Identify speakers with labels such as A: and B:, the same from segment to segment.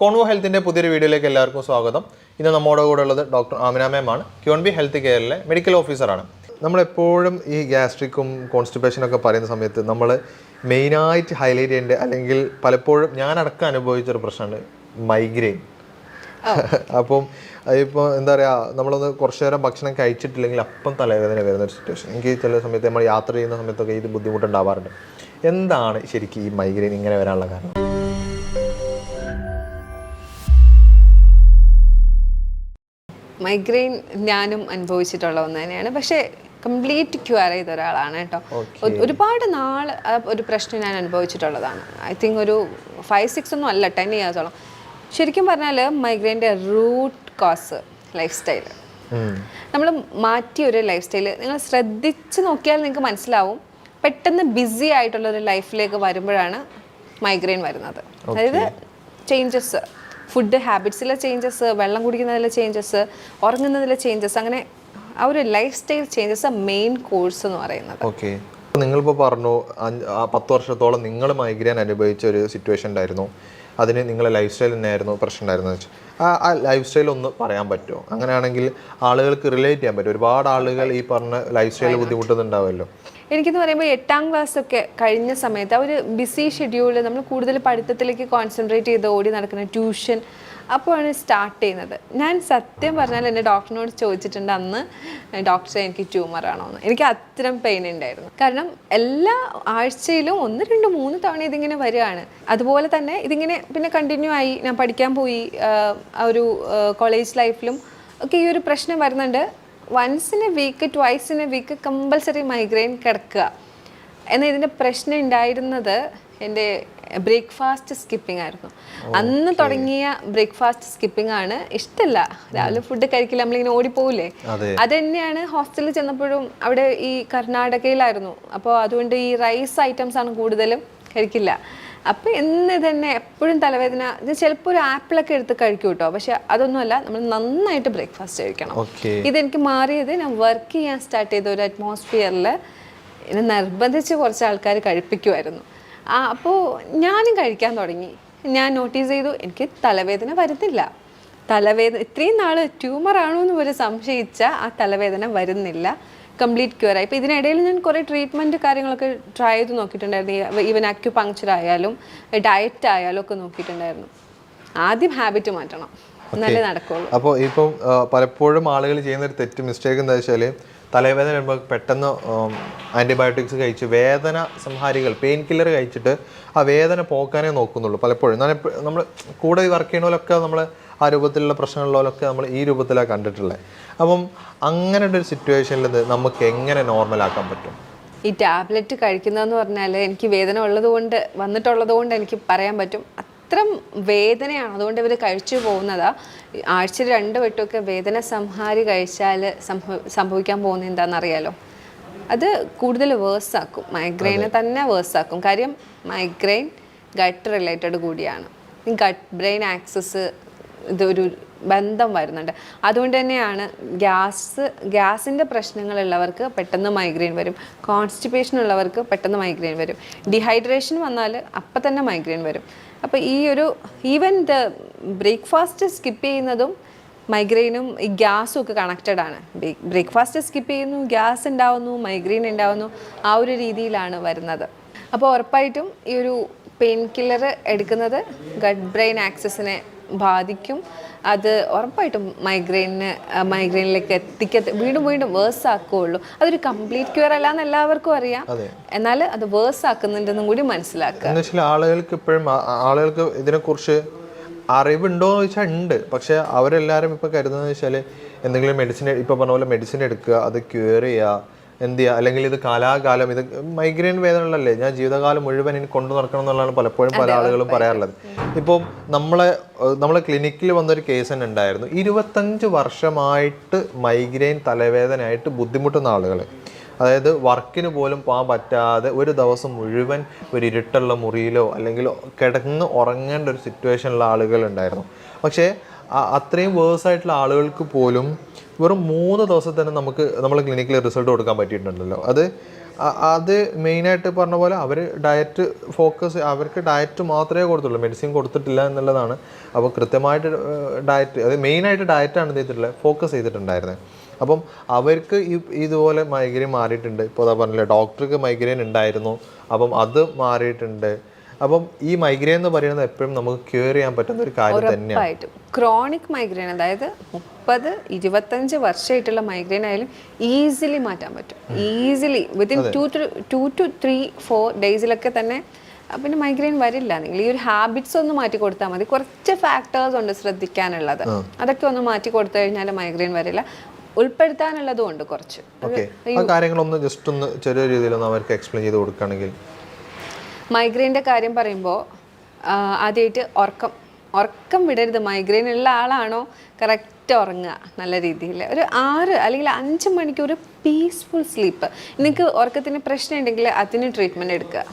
A: Convo ഹെൽത്തിൻ്റെ പുതിയൊരു വീഡിയോയിലേക്ക് എല്ലാവർക്കും സ്വാഗതം ഇന്ന് നമ്മുടെ കൂടെ ഉള്ളത് ഡോക്ടർ ആമിന മാമാണ് ക്യൂൺ ബി ഹെൽത്ത് കെയറിലെ മെഡിക്കൽ ഓഫീസറാണ് നമ്മളെപ്പോഴും ഈ ഗ്യാസ്ട്രിക്കും കോൺസ്റ്റിപ്പേഷനൊക്കെ പറയുന്ന സമയത്ത് നമ്മൾ മെയിനായിട്ട് ഹൈലൈറ്റ് ചെയ്യേണ്ട അല്ലെങ്കിൽ പലപ്പോഴും ഞാനടക്കം അനുഭവിച്ചൊരു പ്രശ്നമാണ് മൈഗ്രെയിൻ അപ്പം ഇപ്പോൾ എന്താ പറയുക നമ്മളൊന്ന് കുറച്ചു നേരം ഭക്ഷണം കഴിച്ചിട്ടില്ലെങ്കിൽ അപ്പം തലവേദന വരുന്ന ഒരു സിറ്റുവേഷൻ എനിക്ക് ചില സമയത്ത് നമ്മൾ യാത്ര ചെയ്യുന്ന സമയത്തൊക്കെ ഇത് ബുദ്ധിമുട്ടുണ്ടാവാറുണ്ട് എന്താണ് ശരിക്കും ഈ മൈഗ്രെയിൻ ഇങ്ങനെ വരാനുള്ള കാരണം
B: മൈഗ്രെയിൻ ഞാനും അനുഭവിച്ചിട്ടുള്ള ഒന്ന് തന്നെയാണ് പക്ഷേ കംപ്ലീറ്റ് ക്യൂർ ചെയ്ത ഒരാളാണ് കേട്ടോ ഒരുപാട് നാൾ ഒരു പ്രശ്നം ഞാൻ അനുഭവിച്ചിട്ടുള്ളതാണ് ഐ തിങ്ക് ഒരു ഫൈവ് സിക്സ് ഒന്നും അല്ല ടെൻ ഇയേഴ്സോളം ശരിക്കും പറഞ്ഞാൽ മൈഗ്രെയിൻ്റെ റൂട്ട് കോസ് ലൈഫ് സ്റ്റൈൽ നമ്മൾ മാറ്റിയ ഒരു ലൈഫ് സ്റ്റൈൽ നിങ്ങൾ ശ്രദ്ധിച്ച് നോക്കിയാൽ നിങ്ങൾക്ക് മനസ്സിലാവും പെട്ടെന്ന് ബിസി ആയിട്ടുള്ള ഒരു ലൈഫിലേക്ക് വരുമ്പോഴാണ് മൈഗ്രെയിൻ വരുന്നത് അതായത് ചേഞ്ചസ് ഫുഡ് ഹാബിറ്റ്സിലെ ചേഞ്ചസ് വെള്ളം കുടിക്കുന്നതിലെ ചേഞ്ചസ് ഉറങ്ങുന്നതിലെ ചേഞ്ചസ് അങ്ങനെ ആ ഒരു lifestyle changes main course എന്ന് പറയുന്നത് ഓക്കെ
A: നിങ്ങളിപ്പോൾ പറഞ്ഞു പത്ത് വർഷത്തോളം നിങ്ങൾ മൈഗ്രേൻ അനുഭവിച്ച ഒരു സിറ്റുവേഷൻ ഉണ്ടായിരുന്നു അതിന് നിങ്ങളെ ലൈഫ് സ്റ്റൈൽ തന്നെയായിരുന്നു പ്രശ്നം ഉണ്ടായിരുന്നത് വെച്ചാൽ ആ ലൈഫ് സ്റ്റൈൽ ഒന്ന് പറയാൻ പറ്റുമോ അങ്ങനെയാണെങ്കിൽ ആളുകൾക്ക് റിലേറ്റ് ചെയ്യാൻ പറ്റും ഒരുപാട് ആളുകൾ ഈ പറഞ്ഞ ലൈഫ് സ്റ്റൈൽ ബുദ്ധിമുട്ടുന്നുണ്ടാവുമല്ലോ
B: എനിക്കെന്ന് പറയുമ്പോൾ എട്ടാം ക്ലാസ് ഒക്കെ കഴിഞ്ഞ സമയത്ത് ആ ഒരു ബിസി ഷെഡ്യൂളിൽ നമ്മൾ കൂടുതൽ പഠിത്തത്തിലേക്ക് കോൺസെൻട്രേറ്റ് ചെയ്ത് ഓടി നടക്കുന്ന ട്യൂഷൻ അപ്പോഴാണ് സ്റ്റാർട്ട് ചെയ്യുന്നത് ഞാൻ സത്യം പറഞ്ഞാൽ എൻ്റെ ഡോക്ടറിനോട് ചോദിച്ചിട്ടുണ്ട് അന്ന് ഡോക്ടറെ എനിക്ക് ട്യൂമർ ആണോന്ന് എന്ന് എനിക്ക് അത്രയും പെയിൻ ഉണ്ടായിരുന്നു കാരണം എല്ലാ ആഴ്ചയിലും ഒന്ന് രണ്ട് മൂന്ന് തവണ ഇതിങ്ങനെ വരികയാണ് അതുപോലെ തന്നെ ഇതിങ്ങനെ പിന്നെ കണ്ടിന്യൂ ആയി ഞാൻ പഠിക്കാൻ പോയി ഒരു കോളേജ് ലൈഫിലും ഒക്കെ ഈ ഒരു പ്രശ്നം വരുന്നുണ്ട് once in a week twice in a week compulsory migraine കിടക്കുക എന്നാൽ ഇതിൻ്റെ പ്രശ്നം ഉണ്ടായിരുന്നത് എൻ്റെ ബ്രേക്ക്ഫാസ്റ്റ് സ്കിപ്പിംഗ് ആയിരുന്നു അന്ന് തുടങ്ങിയ ബ്രേക്ക്ഫാസ്റ്റ് സ്കിപ്പിംഗ് ആണ് ഇഷ്ടമല്ല രാവിലെ ഫുഡ് കഴിക്കില്ല നമ്മളിങ്ങനെ ഓടിപ്പോവില്ലേ അത് തന്നെയാണ് ഹോസ്റ്റലിൽ ചെന്നപ്പോഴും അവിടെ ഈ കർണാടകയിലായിരുന്നു അപ്പോൾ അതുകൊണ്ട് ഈ റൈസ് ഐറ്റംസ് ആണ് കൂടുതലും കഴിക്കില്ല അപ്പം എന്ന് തന്നെ എപ്പോഴും തലവേദന ചിലപ്പോൾ ഒരു ആപ്പിളൊക്കെ എടുത്ത് കഴിക്കും കേട്ടോ പക്ഷെ അതൊന്നുമല്ല നമ്മൾ നന്നായിട്ട് ബ്രേക്ക്ഫാസ്റ്റ് കഴിക്കണം ഇതെനിക്ക് മാറിയത് ഞാൻ വർക്ക് ചെയ്യാൻ സ്റ്റാർട്ട് ചെയ്ത ഒരു അറ്റ്മോസ്ഫിയറിൽ എന്നെ നിർബന്ധിച്ച് കുറച്ച് ആൾക്കാർ കഴിപ്പിക്കുമായിരുന്നു അപ്പോൾ ഞാനും കഴിക്കാൻ തുടങ്ങി ഞാൻ നോട്ടീസ് ചെയ്തു എനിക്ക് തലവേദന വരുന്നില്ല തലവേദന ഇത്രയും നാൾ ട്യൂമറാണോ എന്ന് പോലെ സംശയിച്ച ആ തലവേദന വരുന്നില്ല കംപ്ലീറ്റ് ക്യൂറായി ഇപ്പോൾ ഇതിനിടയിൽ ഞാൻ കുറേ ട്രീറ്റ്മെൻറ്റ് കാര്യങ്ങളൊക്കെ ട്രൈ ചെയ്ത് നോക്കിയിട്ടുണ്ടായിരുന്നു ഈവൻ അക്യു പങ്ക്ചർ ആയാലും ഡയറ്റ് ആയാലും ഒക്കെ നോക്കിയിട്ടുണ്ടായിരുന്നു ആദ്യം ഹാബിറ്റ് മാറ്റണം നല്ല നടക്കുള്ളൂ അപ്പോൾ ഇപ്പം പലപ്പോഴും ആളുകൾ ചെയ്യുന്ന ഒരു തെറ്റ് മിസ്റ്റേക്ക് എന്താ വെച്ചാൽ തലവേദന വരുമ്പോൾ പെട്ടെന്ന് ആൻറ്റിബയോട്ടിക്സ് കഴിച്ച് വേദന സംഹാരികൾ പെയിൻ കില്ലർ കഴിച്ചിട്ട് ആ വേദന പോക്കാനേ നോക്കുന്നുള്ളൂ പലപ്പോഴും ഞാൻ നമ്മൾ കൂടെ വർക്ക് ചെയ്യണമല്ലൊക്കെ നമ്മൾ ആ രൂപത്തിലുള്ള പ്രശ്നങ്ങളിലൊക്കെ നമ്മൾ ഈ രൂപത്തിലാണ് കണ്ടിട്ടുള്ളത് അപ്പം അങ്ങനെ ഒരു സിറ്റുവേഷനിൽ നമുക്ക് എങ്ങനെ നോർമലാക്കാൻ പറ്റും ഈ ടാബ്ലറ്റ് കഴിക്കുന്നതെന്ന് പറഞ്ഞാൽ എനിക്ക് വേദന ഉള്ളത് കൊണ്ട് വന്നിട്ടുള്ളത് കൊണ്ട് എനിക്ക് പറയാൻ പറ്റും അത്രയും വേദനയാണ് അതുകൊണ്ട് ഇവർ കഴിച്ചു പോകുന്നത് ആഴ്ചയിൽ രണ്ട് വട്ടമൊക്കെ വേദന സംഹാരി കഴിച്ചാൽ സംഭവ സംഭവിക്കാൻ പോകുന്നത് എന്താണെന്നറിയാലോ അത് കൂടുതൽ വേഴ്സാക്കും മൈഗ്രെയിനെ തന്നെ വേഴ്സാക്കും കാര്യം മൈഗ്രെയിൻ ഗട്ട് റിലേറ്റഡ് കൂടിയാണ് ഗട്ട് ബ്രെയിൻ ആക്സസ് ഇതൊരു ബന്ധം വരുന്നുണ്ട് അതുകൊണ്ട് തന്നെയാണ് ഗ്യാസ് ഗ്യാസിൻ്റെ പ്രശ്നങ്ങളുള്ളവർക്ക് പെട്ടെന്ന് മൈഗ്രെയിൻ വരും കോൺസ്റ്റിപ്പേഷൻ ഉള്ളവർക്ക് പെട്ടെന്ന് മൈഗ്രെയിൻ വരും ഡിഹൈഡ്രേഷൻ വന്നാൽ അപ്പം തന്നെ മൈഗ്രെയിൻ വരും അപ്പോൾ ഈ ഒരു ഈവൻ ബ്രേക്ക്ഫാസ്റ്റ് സ്കിപ്പ് ചെയ്യുന്നതും മൈഗ്രെയിനും ഈ ഗ്യാസും ഒക്കെ കണക്റ്റഡ് ആണ് ബ്രേക്ക്ഫാസ്റ്റ് സ്കിപ്പ് ചെയ്യുന്നു ഗ്യാസ് ഉണ്ടാവുന്നു മൈഗ്രെയിൻ ഉണ്ടാവുന്നു ആ ഒരു രീതിയിലാണ് വരുന്നത് അപ്പോൾ ഉറപ്പായിട്ടും ഈ ഒരു പെയിൻ കില്ലർ എടുക്കുന്നത് ഗഡ് ബ്രെയിൻ ആക്സസിനെ ബാധിക്കും അത് ഉറപ്പായിട്ടും മൈഗ്രെയിനിന് മൈഗ്രെയിനിലേക്ക് എത്തിക്കത്ത് വീണ്ടും വീണ്ടും വേഴ്സ് ആക്കുകയുള്ളൂ അതൊരു കംപ്ലീറ്റ് ക്യൂർ അല്ല എന്ന് എല്ലാവർക്കും അറിയാം എന്നാൽ അത് വേഴ്സ് ആക്കുന്നുണ്ടെന്നും കൂടി മനസ്സിലാക്കുക ആളുകൾക്ക് ഇപ്പോഴും ആളുകൾക്ക് ഇതിനെക്കുറിച്ച് അറിവുണ്ടോ എന്ന് വെച്ചാൽ ഉണ്ട് പക്ഷെ അവരെല്ലാവരും ഇപ്പോൾ കരുതുന്നത് വെച്ചാൽ എന്തെങ്കിലും മെഡിസിൻ ഇപ്പോൾ പറഞ്ഞ പോലെ മെഡിസിൻ എടുക്കുക അത് ക്യൂർ ചെയ്യുക എന്ത് ചെയ്യുക അല്ലെങ്കിൽ ഇത് കാലാകാലം ഇത് മൈഗ്രെയിൻ വേദനകളല്ലേ ഞാൻ ജീവിതകാലം മുഴുവൻ ഇനി കൊണ്ടു നടക്കണം എന്നുള്ളതാണ് പലപ്പോഴും പല ആളുകളും പറയാറുള്ളത് ഇപ്പോൾ നമ്മളെ നമ്മളെ ക്ലിനിക്കിൽ വന്നൊരു കേസ് തന്നെ ഉണ്ടായിരുന്നു ഇരുപത്തഞ്ച് വർഷമായിട്ട് മൈഗ്രെയിൻ തലവേദനയായിട്ട് ബുദ്ധിമുട്ടുന്ന ആളുകൾ അതായത് വർക്കിന് പോലും പോകാൻ പറ്റാതെ ഒരു ദിവസം മുഴുവൻ ഒരു ഇരുട്ടുള്ള മുറിയിലോ അല്ലെങ്കിൽ കിടന്ന് ഉറങ്ങേണ്ട ഒരു ആളുകൾ ഉണ്ടായിരുന്നു പക്ഷേ അത്രയും വേഴ്സ് ആയിട്ടുള്ള ആളുകൾക്ക് പോലും വെറും മൂന്ന് ദിവസം തന്നെ നമുക്ക് നമ്മൾ ക്ലിനിക്കിൽ റിസൾട്ട് കൊടുക്കാൻ പറ്റിയിട്ടുണ്ടല്ലോ അത് അത് മെയിനായിട്ട് പറഞ്ഞ പോലെ അവർ ഡയറ്റ് ഫോക്കസ് അവർക്ക് ഡയറ്റ് മാത്രമേ കൊടുത്തുള്ളൂ മെഡിസിൻ കൊടുത്തിട്ടില്ല എന്നുള്ളതാണ് അപ്പോൾ കൃത്യമായിട്ട് ഡയറ്റ് അത് മെയിനായിട്ട് ഡയറ്റാണ് ചെയ്തിട്ടുള്ളത് ഫോക്കസ് ചെയ്തിട്ടുണ്ടായിരുന്നത് അപ്പം അവർക്ക് ഈ ഇതുപോലെ മൈഗ്രെയിൻ മാറിയിട്ടുണ്ട് ഇപ്പോൾ അതാ പറഞ്ഞില്ല ഡോക്ടർക്ക് മൈഗ്രെയിൻ ഉണ്ടായിരുന്നു അപ്പം അത് മാറിയിട്ടുണ്ട് അപ്പം ഈ മൈഗ്രെയിൻ എന്ന് പറയുന്നത് എപ്പോഴും നമുക്ക് ക്യൂർ ചെയ്യാൻ പറ്റുന്ന ഒരു കാര്യം തന്നെയാണ് ക്രോണിക് മൈഗ്രെയിൻ അതായത് മുപ്പത് ഇരുപത്തഞ്ച് വർഷമായിട്ടുള്ള മൈഗ്രെയിൻ ആയാലും ഈസിലി മാറ്റാൻ പറ്റും easily within two two two three four ഡേയ്സിലൊക്കെ തന്നെ പിന്നെ മൈഗ്രെയിൻ വരില്ല നിങ്ങൾ ഈ ഒരു ഹാബിറ്റ്സ് ഒന്ന് മാറ്റി കൊടുത്താൽ മതി കുറച്ച് ഫാക്ടേഴ്സ് ഉണ്ട് ശ്രദ്ധിക്കാനുള്ളത് അതൊക്കെ ഒന്ന് മാറ്റി കൊടുത്തു കഴിഞ്ഞാൽ മൈഗ്രെയിൻ വരില്ല ഉൾപ്പെടുത്താനുള്ളതും ഉണ്ട് കുറച്ച് ഒന്ന് ജസ്റ്റ് ഒന്ന് ചെറിയ രീതിയിൽ അവർക്ക് എക്സ്പ്ലെയിൻ ചെയ്ത് കൊടുക്കുകയാണെങ്കിൽ മൈഗ്രെയിൻ്റെ കാര്യം പറയുമ്പോൾ ആദ്യമായിട്ട് ഉറക്കം ഉറക്കം വിടരുത് മൈഗ്രെയിൻ ഉള്ള ആളാണോ കറക്റ്റ് ഉറങ്ങുക നല്ല രീതിയിൽ ഒരു ആറ് അല്ലെങ്കിൽ അഞ്ച് മണിക്ക് ഒരു പീസ്ഫുൾ സ്ലീപ്പ് നിങ്ങൾക്ക് ഉറക്കത്തിന് പ്രശ്നം ഉണ്ടെങ്കിൽ അതിന് ട്രീറ്റ്മെൻറ്റ് എടുക്കുക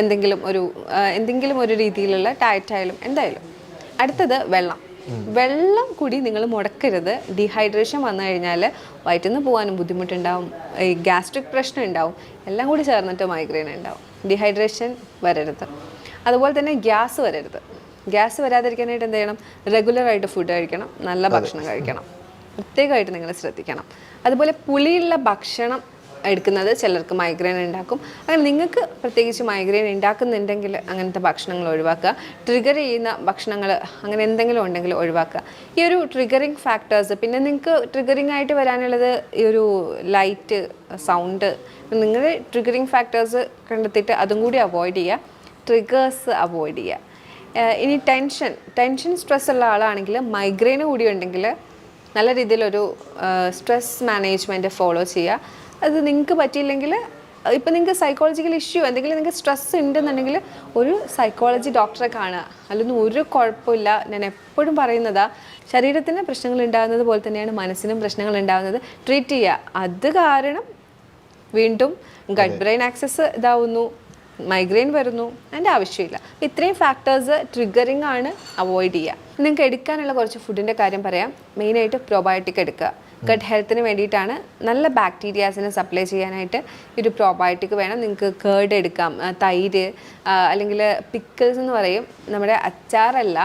B: എന്തെങ്കിലും ഒരു എന്തെങ്കിലും ഒരു രീതിയിലുള്ള ടയറ്റായാലും എന്തായാലും അടുത്തത് വെള്ളം വെള്ളം കൂടി നിങ്ങൾ മുടക്കരുത് ഡീഹൈഡ്രേഷൻ വന്നു കഴിഞ്ഞാൽ വയറ്റിൽ നിന്ന് പോകാനും ബുദ്ധിമുട്ടുണ്ടാവും ഈ ഗ്യാസ്ട്രിക് പ്രശ്നം ഉണ്ടാവും എല്ലാം കൂടി ചേർന്നിട്ട് മൈഗ്രെയിൻ ഉണ്ടാവും ഡിഹൈഡ്രേഷൻ വരരുത് അതുപോലെ തന്നെ ഗ്യാസ് വരരുത് ഗ്യാസ് വരാതിരിക്കാനായിട്ട് എന്ത് ചെയ്യണം റെഗുലറായിട്ട് ഫുഡ് കഴിക്കണം നല്ല ഭക്ഷണം കഴിക്കണം പ്രത്യേകമായിട്ട് നിങ്ങൾ ശ്രദ്ധിക്കണം അതുപോലെ പുളിയുള്ള ഭക്ഷണം എടുക്കുന്നത് ചിലർക്ക് മൈഗ്രെയിൻ ഉണ്ടാക്കും അങ്ങനെ നിങ്ങൾക്ക് പ്രത്യേകിച്ച് മൈഗ്രെയിൻ ഉണ്ടാക്കുന്നുണ്ടെങ്കിൽ അങ്ങനത്തെ ഭക്ഷണങ്ങൾ ഒഴിവാക്കുക ട്രിഗർ ചെയ്യുന്ന ഭക്ഷണങ്ങൾ അങ്ങനെ എന്തെങ്കിലും ഉണ്ടെങ്കിൽ ഒഴിവാക്കുക ഈ ഒരു ട്രിഗറിങ് ഫാക്ടേഴ്സ് പിന്നെ നിങ്ങൾക്ക് ട്രിഗറിങ് ആയിട്ട് വരാനുള്ളത് ഈ ഒരു ലൈറ്റ് സൗണ്ട് നിങ്ങൾ ട്രിഗറിങ് ഫാക്ടേഴ്സ് കണ്ടെത്തിയിട്ട് അതും കൂടി അവോയ്ഡ് ചെയ്യുക ട്രിഗേഴ്സ് അവോയ്ഡ് ചെയ്യുക ഇനി ടെൻഷൻ ടെൻഷൻ സ്ട്രെസ് ഉള്ള ആളാണെങ്കിൽ മൈഗ്രെയിൻ കൂടി ഉണ്ടെങ്കിൽ നല്ല രീതിയിലൊരു സ്ട്രെസ് മാനേജ്മെൻറ്റ് ഫോളോ ചെയ്യുക അത് നിങ്ങൾക്ക് പറ്റിയില്ലെങ്കിൽ ഇപ്പം നിങ്ങൾക്ക് സൈക്കോളജിക്കൽ ഇഷ്യൂ എന്തെങ്കിലും നിങ്ങൾക്ക് സ്ട്രെസ് ഉണ്ടെന്നുണ്ടെങ്കിൽ ഒരു സൈക്കോളജി ഡോക്ടറെ കാണുക അല്ലൊന്നും ഒരു കുഴപ്പമില്ല ഞാൻ എപ്പോഴും പറയുന്നതാ ശരീരത്തിന് പ്രശ്നങ്ങൾ ഉണ്ടാകുന്നത് പോലെ തന്നെയാണ് മനസ്സിനും പ്രശ്നങ്ങൾ ഉണ്ടാകുന്നത് ട്രീറ്റ് ചെയ്യുക അത് കാരണം വീണ്ടും ഗഡ് ബ്രെയിൻ ആക്സസ് ഇതാവുന്നു മൈഗ്രെയിൻ വരുന്നു അതിൻ്റെ ആവശ്യമില്ല ഇത്രയും ഫാക്ടേഴ്സ് ട്രിഗറിങ് ആണ് അവോയ്ഡ് ചെയ്യുക നിങ്ങൾക്ക് എടുക്കാനുള്ള കുറച്ച് ഫുഡിൻ്റെ കാര്യം പറയാം മെയിനായിട്ട് പ്രോബയോട്ടിക് എടുക്കുക ഗഡ് ഹെൽത്തിന് വേണ്ടിയിട്ടാണ് നല്ല ബാക്ടീരിയാസിനെ സപ്ലൈ ചെയ്യാനായിട്ട് ഈ ഒരു പ്രോബയോട്ടിക് വേണം നിങ്ങൾക്ക് കേർഡ് എടുക്കാം തൈര് അല്ലെങ്കിൽ പിക്കിൾസ് എന്ന് പറയും നമ്മുടെ അച്ചാറല്ല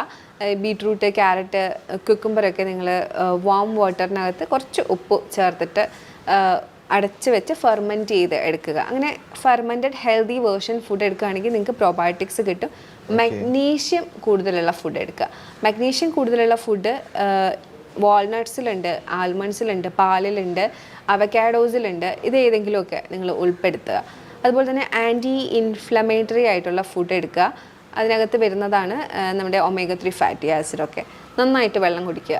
B: ബീട്രൂട്ട് ക്യാരറ്റ് കുക്കുംബറൊക്കെ നിങ്ങൾ വാം വാട്ടറിനകത്ത് കുറച്ച് ഉപ്പ് ചേർത്തിട്ട് അടച്ച് വെച്ച് ഫെർമെൻറ്റ് ചെയ്ത് എടുക്കുക അങ്ങനെ ഫെർമെൻറ്റഡ് ഹെൽത്തി വേർഷൻ ഫുഡ് എടുക്കുകയാണെങ്കിൽ നിങ്ങൾക്ക് പ്രോബയോട്ടിക്സ് കിട്ടും മഗ്നീഷ്യം കൂടുതലുള്ള ഫുഡ് എടുക്കുക മഗ്നീഷ്യം കൂടുതലുള്ള ഫുഡ് വാൾനട്ട്സിലുണ്ട് ആൽമണ്ട്സിലുണ്ട് പാലിലുണ്ട് അവക്കാഡോസിലുണ്ട് ഇത് ഏതെങ്കിലുമൊക്കെ നിങ്ങൾ ഉൾപ്പെടുത്തുക അതുപോലെ തന്നെ ആൻറ്റി ഇൻഫ്ലമേറ്ററി ആയിട്ടുള്ള ഫുഡ് എടുക്കുക അതിനകത്ത് വരുന്നതാണ് നമ്മുടെ ഒമേഗ ത്രീ ഫാറ്റി ആസിഡൊക്കെ നന്നായിട്ട് വെള്ളം കുടിക്കുക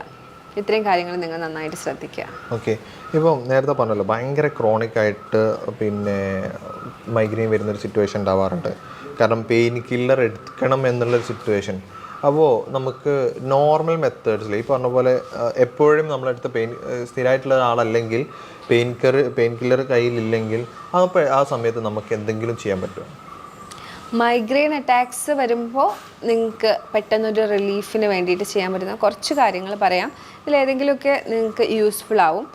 B: ഇത്രയും കാര്യങ്ങൾ നിങ്ങൾ നന്നായിട്ട് ശ്രദ്ധിക്കുക ഓക്കെ ഇപ്പം നേരത്തെ പറഞ്ഞല്ലോ ഭയങ്കര ക്രോണിക് ആയിട്ട് പിന്നെ മൈഗ്രെയിൻ വരുന്നൊരു സിറ്റുവേഷൻ ഉണ്ടാവാറുണ്ട് കാരണം പെയിൻ കില്ലർ എടുക്കണം എന്നുള്ളൊരു സിറ്റുവേഷൻ അപ്പോൾ നമുക്ക് നോർമൽ മെത്തേഡ്സിൽ ഈ പറഞ്ഞ പോലെ എപ്പോഴും നമ്മളെടുത്ത് പെയിൻ സ്ഥിരമായിട്ടുള്ള ഒരാളല്ലെങ്കിൽ പെയിൻ കർ പെയിൻ കില്ലർ കയ്യിലില്ലെങ്കിൽ അപ്പോൾ ആ സമയത്ത് നമുക്ക് എന്തെങ്കിലും ചെയ്യാൻ പറ്റുമോ മൈഗ്രെയിൻ അറ്റാക്സ് വരുമ്പോൾ നിങ്ങൾക്ക് പെട്ടെന്നൊരു റിലീഫിന് വേണ്ടിയിട്ട് ചെയ്യാൻ പറ്റുന്ന കുറച്ച് കാര്യങ്ങൾ പറയാം ഇതിലേതെങ്കിലുമൊക്കെ നിങ്ങൾക്ക് യൂസ്ഫുൾ ആവും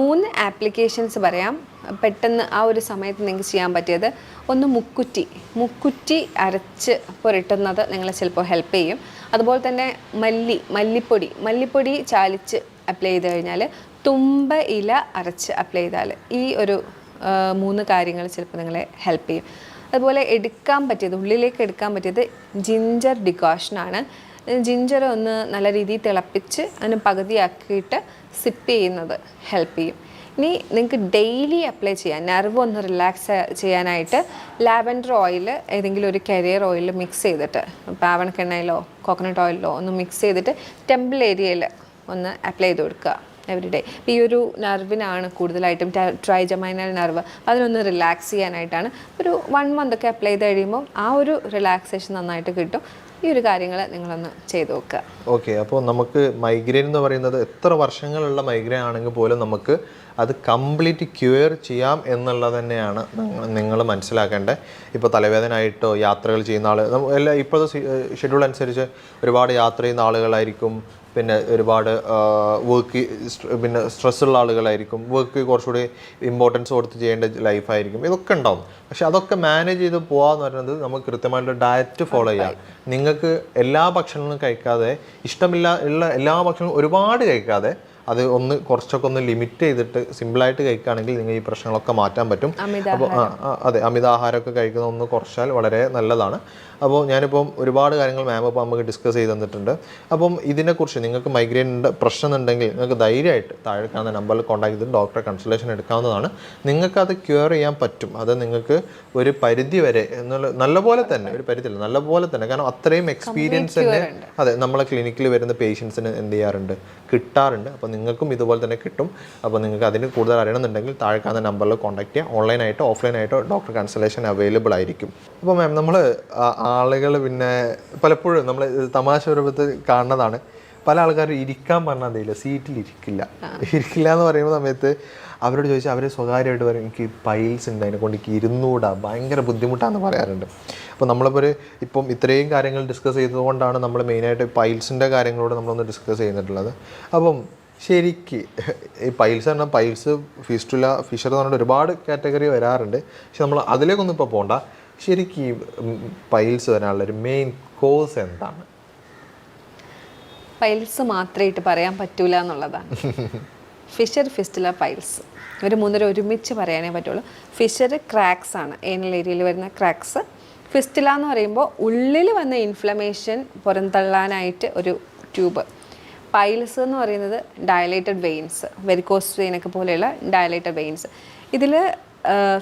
B: മൂന്ന് ആപ്ലിക്കേഷൻസ് പറയാം പെട്ടെന്ന് ആ ഒരു സമയത്ത് നിങ്ങൾക്ക് ചെയ്യാൻ പറ്റിയത് ഒന്ന് മുക്കുറ്റി മുക്കുറ്റി അരച്ച് പുരട്ടുന്നത് നിങ്ങളെ ചിലപ്പോൾ ഹെൽപ്പ് ചെയ്യും അതുപോലെ തന്നെ മല്ലി മല്ലിപ്പൊടി മല്ലിപ്പൊടി ചാലിച്ച് അപ്ലൈ ചെയ്ത് കഴിഞ്ഞാൽ തുമ്പ ഇല അരച്ച് അപ്ലൈ ചെയ്താൽ ഈ ഒരു മൂന്ന് കാര്യങ്ങൾ ചിലപ്പോൾ നിങ്ങളെ ഹെൽപ്പ് ചെയ്യും അതുപോലെ എടുക്കാൻ പറ്റിയത് ഉള്ളിലേക്ക് എടുക്കാൻ പറ്റിയത് ജിഞ്ചർ ഡിക്കോഷനാണ് ജിഞ്ചർ ഒന്ന് നല്ല രീതിയിൽ തിളപ്പിച്ച് അതിന് പകുതിയാക്കിയിട്ട് സിപ്പ് ചെയ്യുന്നത് ഹെൽപ്പ് ചെയ്യും ഇനി നിങ്ങൾക്ക് ഡെയിലി അപ്ലൈ ചെയ്യാം നെർവ് ഒന്ന് റിലാക്സ് ചെയ്യാനായിട്ട് ലാവൻഡർ ഓയിൽ ഏതെങ്കിലും ഒരു കരിയർ ഓയിൽ മിക്സ് ചെയ്തിട്ട് പാവണക്കെണ്ണയിലോ കോക്കനട്ട് ഓയിലോ ഒന്ന് മിക്സ് ചെയ്തിട്ട് ടെമ്പിൾ ഏരിയയിൽ ഒന്ന് അപ്ലൈ ചെയ്ത് കൊടുക്കുക എവറി ഡേ ഈ ഒരു നെർവിനാണ് കൂടുതലായിട്ടും ട്രൈജമൈനൽ നെർവ് അതിനൊന്ന് റിലാക്സ് ചെയ്യാനായിട്ടാണ് ഒരു വൺ മന്ത് ഒക്കെ അപ്ലൈ ചെയ്ത് കഴിയുമ്പോൾ ആ ഒരു റിലാക്സേഷൻ നന്നായിട്ട് കിട്ടും ഈ ഒരു കാര്യങ്ങൾ നിങ്ങളൊന്ന് ചെയ്തു നോക്കുക ഓക്കെ അപ്പോൾ നമുക്ക് മൈഗ്രെയിൻ എന്ന് പറയുന്നത് എത്ര വർഷങ്ങളുള്ള മൈഗ്രെയിൻ ആണെങ്കിൽ പോലും നമുക്ക് അത് കംപ്ലീറ്റ് ക്യൂർ ചെയ്യാം എന്നുള്ളത് തന്നെയാണ് നിങ്ങൾ മനസ്സിലാക്കേണ്ടത് ഇപ്പോൾ തലവേദന ആയിട്ടോ യാത്രകൾ ചെയ്യുന്ന ആൾ എല്ലാ ഇപ്പോഴത്തെ ഷെഡ്യൂൾ അനുസരിച്ച് ഒരുപാട് യാത്ര ചെയ്യുന്ന ആളുകളായിരിക്കും പിന്നെ ഒരുപാട് വർക്ക് പിന്നെ സ്ട്രെസ്സുള്ള ആളുകളായിരിക്കും വർക്ക് കുറച്ചുകൂടി ഇമ്പോർട്ടൻസ് കൊടുത്ത് ചെയ്യേണ്ട ലൈഫായിരിക്കും ഇതൊക്കെ ഉണ്ടാവും പക്ഷെ അതൊക്കെ മാനേജ് ചെയ്ത് പോകാന്ന് പറയുന്നത് നമുക്ക് കൃത്യമായിട്ട് ഡയറ്റ് ഫോളോ ചെയ്യാം നിങ്ങൾക്ക് എല്ലാ ഭക്ഷണങ്ങളും കഴിക്കാതെ ഇഷ്ടമില്ല ഉള്ള എല്ലാ ഭക്ഷണവും ഒരുപാട് കഴിക്കാതെ അത് ഒന്ന് കുറച്ചൊക്കെ ഒന്ന് ലിമിറ്റ് ചെയ്തിട്ട് സിമ്പിളായിട്ട് കഴിക്കുകയാണെങ്കിൽ നിങ്ങൾ ഈ പ്രശ്നങ്ങളൊക്കെ മാറ്റാൻ പറ്റും അപ്പോൾ അതെ അമിതാഹാരമൊക്കെ കഴിക്കുന്ന ഒന്ന് കുറച്ചാൽ വളരെ നല്ലതാണ് അപ്പോൾ ഞാനിപ്പം ഒരുപാട് കാര്യങ്ങൾ മാം ഇപ്പോൾ നമുക്ക് ഡിസ്കസ് ചെയ്ത് തന്നിട്ടുണ്ട് അപ്പം ഇതിനെക്കുറിച്ച് നിങ്ങൾക്ക് മൈഗ്രെയിനിൻ്റെ പ്രശ്നം ഉണ്ടെങ്കിൽ നിങ്ങൾക്ക് ധൈര്യമായിട്ട് താഴെ കാണുന്ന നമ്പറിൽ കോൺടാക്ട് ചെയ്ത് ഡോക്ടറെ കൺസൾട്ടേഷൻ എടുക്കാവുന്നതാണ് നിങ്ങൾക്കത് ക്യൂർ ചെയ്യാൻ പറ്റും അത് നിങ്ങൾക്ക് ഒരു പരിധി വരെ എന്നുള്ള നല്ലപോലെ തന്നെ ഒരു പരിധിയില്ല നല്ലപോലെ തന്നെ കാരണം അത്രയും എക്സ്പീരിയൻസ് തന്നെ അതെ നമ്മളെ ക്ലിനിക്കിൽ വരുന്ന പേഷ്യൻസിന് എന്ത് ചെയ്യാറുണ്ട് കിട്ടാറുണ്ട് അപ്പോൾ നിങ്ങൾക്കും ഇതുപോലെ തന്നെ കിട്ടും അപ്പോൾ നിങ്ങൾക്ക് അതിന് കൂടുതൽ അറിയണമെന്നുണ്ടെങ്കിൽ താഴെ കാണുന്ന നമ്പറിൽ കോൺടാക്ട് ചെയ്യുക ഓൺലൈനായിട്ടോ ഓഫ്ലൈനായിട്ടോ ഡോക്ടർ കൺസൾട്ടേഷൻ അവൈലബിൾ ആയിരിക്കും അപ്പോൾ മാം നമ്മൾ ആളുകൾ പിന്നെ പലപ്പോഴും നമ്മൾ തമാശ രൂപത്തിൽ കാണുന്നതാണ് പല ആൾക്കാരും ഇരിക്കാൻ പറഞ്ഞാൽ എന്തെങ്കിലും സീറ്റിൽ ഇരിക്കില്ല ഇരിക്കില്ല എന്ന് പറയുന്ന സമയത്ത് അവരോട് ചോദിച്ചാൽ അവർ സ്വകാര്യമായിട്ട് പറയും എനിക്ക് പൈൽസ് ഉണ്ട് അതിനെ കൊണ്ട് എനിക്ക് ഇരുന്നൂടാ ഭയങ്കര ബുദ്ധിമുട്ടാണെന്ന് പറയാറുണ്ട് അപ്പോൾ നമ്മളിപ്പോൾ ഇപ്പം ഇത്രയും കാര്യങ്ങൾ ഡിസ്കസ് ചെയ്തതുകൊണ്ടാണ് നമ്മൾ മെയിനായിട്ട് പൈൽസിൻ്റെ കാര്യങ്ങളോട് നമ്മളൊന്ന് ഡിസ്കസ് ചെയ്യുന്നിട്ടുള്ളത് അപ്പം ശരിക്ക് ഈ പൈൽസ് എന്ന പൈൽസ് ഫിസ്റ്റുല ഫിഷർ എന്ന് പറഞ്ഞിട്ട് ഒരുപാട് കാറ്റഗറി വരാറുണ്ട് പക്ഷെ നമ്മൾ അതിലേക്കൊന്നും ഇപ്പോൾ പോകണ്ട ശരിക്കും ഈ പൈൽസ് വരാനുള്ള ഒരു മെയിൻ കോസ് എന്താണ് പൈൽസ് മാത്രമായിട്ട് പറയാൻ പറ്റൂല എന്നുള്ളതാണ് ഫിഷർ ഫിസ്റ്റില പൈൽസ് ഇവർ മൂന്നര ഒരുമിച്ച് പറയാനേ പറ്റുള്ളൂ ഫിഷർ ക്രാക്സ് ആണ് ഏനൽ ഏരിയയിൽ വരുന്ന ക്രാക്സ് ഫിസ്റ്റില എന്ന് പറയുമ്പോൾ ഉള്ളിൽ വന്ന ഇൻഫ്ലമേഷൻ പുറന്തള്ളാനായിട്ട് ഒരു ട്യൂബ് പൈൽസ് എന്ന് പറയുന്നത് ഡയലേറ്റഡ് വെയിൻസ് വെരിക്കോസ് വെയിനൊക്കെ പോലെയുള്ള ഡയലേറ്റഡ് വെയിൻസ് ഇതിൽ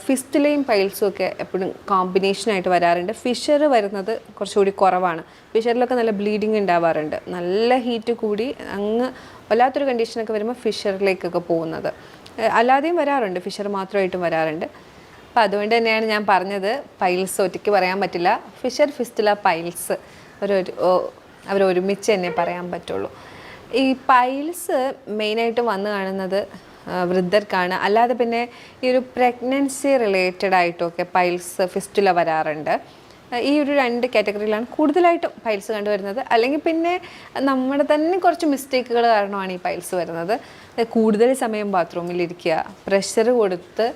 B: ഫിസ്റ്റിലെയും പൈൽസും ഒക്കെ എപ്പോഴും കോമ്പിനേഷനായിട്ട് വരാറുണ്ട് ഫിഷർ വരുന്നത് കുറച്ചുകൂടി കുറവാണ് ഫിഷറിലൊക്കെ നല്ല ബ്ലീഡിങ് ഉണ്ടാവാറുണ്ട് നല്ല ഹീറ്റ് കൂടി അങ്ങ് വല്ലാത്തൊരു കണ്ടീഷനൊക്കെ വരുമ്പോൾ ഫിഷറിലേക്കൊക്കെ പോകുന്നത് അല്ലാതെയും വരാറുണ്ട് ഫിഷർ മാത്രമായിട്ടും വരാറുണ്ട് അപ്പോൾ അതുകൊണ്ട് തന്നെയാണ് ഞാൻ പറഞ്ഞത് പൈൽസ് ഒറ്റയ്ക്ക് പറയാൻ പറ്റില്ല ഫിഷർ ഫിസ്റ്റില പൈൽസ് ഒരു അവർ ഒരുമിച്ച് തന്നെ പറയാൻ പറ്റുള്ളൂ ഈ പൈൽസ് മെയിനായിട്ട് വന്നു കാണുന്നത് വൃദ്ധർക്കാണ് അല്ലാതെ പിന്നെ ഈ ഒരു പ്രഗ്നൻസി റിലേറ്റഡ് ആയിട്ടൊക്കെ പൈൽസ് ഫിസ്റ്റുല വരാറുണ്ട് ഈ ഒരു രണ്ട് കാറ്റഗറിയിലാണ് കൂടുതലായിട്ടും പൈൽസ് കണ്ടുവരുന്നത് അല്ലെങ്കിൽ പിന്നെ നമ്മുടെ തന്നെ കുറച്ച് മിസ്റ്റേക്കുകൾ കാരണമാണ് ഈ പൈൽസ് വരുന്നത് കൂടുതൽ സമയം ബാത്റൂമിൽ ഇരിക്കുക പ്രഷർ കൊടുത്ത്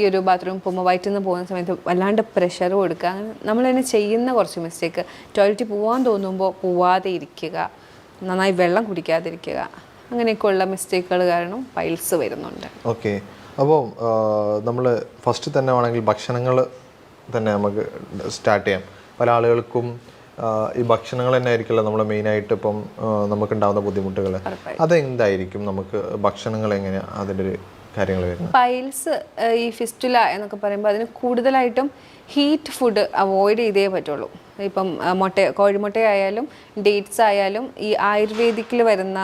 B: ഈ ഒരു ബാത്റൂം പോകുമ്പോൾ വയറ്റിൽ നിന്ന് പോകുന്ന സമയത്ത് വല്ലാണ്ട് പ്രഷർ കൊടുക്കുക അങ്ങനെ നമ്മൾ തന്നെ ചെയ്യുന്ന കുറച്ച് മിസ്റ്റേക്ക് ടോയ്ലറ്റിൽ പോകാൻ തോന്നുമ്പോൾ പോവാതെ ഇരിക്കുക നന്നായി വെള്ളം കുടിക്കാതിരിക്കുക അങ്ങനെയൊക്കെയുള്ള മിസ്റ്റേക്കുകൾ കാരണം പൈൽസ് വരുന്നുണ്ട് ഓക്കെ അപ്പോൾ നമ്മൾ ഫസ്റ്റ് തന്നെ വേണമെങ്കിൽ ഭക്ഷണങ്ങൾ തന്നെ നമുക്ക് സ്റ്റാർട്ട് ചെയ്യാം പല ആളുകൾക്കും ഈ ഭക്ഷണങ്ങൾ തന്നെ ആയിരിക്കില്ല നമ്മൾ മെയിനായിട്ട് ഇപ്പം നമുക്കുണ്ടാവുന്ന ബുദ്ധിമുട്ടുകൾ അതെന്തായിരിക്കും നമുക്ക് ഭക്ഷണങ്ങൾ എങ്ങനെയാണ് അതിൻ്റെ ഒരു കാര്യങ്ങൾ വരുന്നത് പൈൽസ് ഈ ഫിസ്റ്റുല എന്നൊക്കെ പറയുമ്പോൾ അതിന് കൂടുതലായിട്ടും ഹീറ്റ് ഫുഡ് അവോയ്ഡ് ചെയ്തേ പറ്റുള്ളൂ ഇപ്പം മുട്ട കോഴിമുട്ടയായാലും ഡേറ്റ്സ് ആയാലും ഈ ആയുർവേദിക്കിൽ വരുന്ന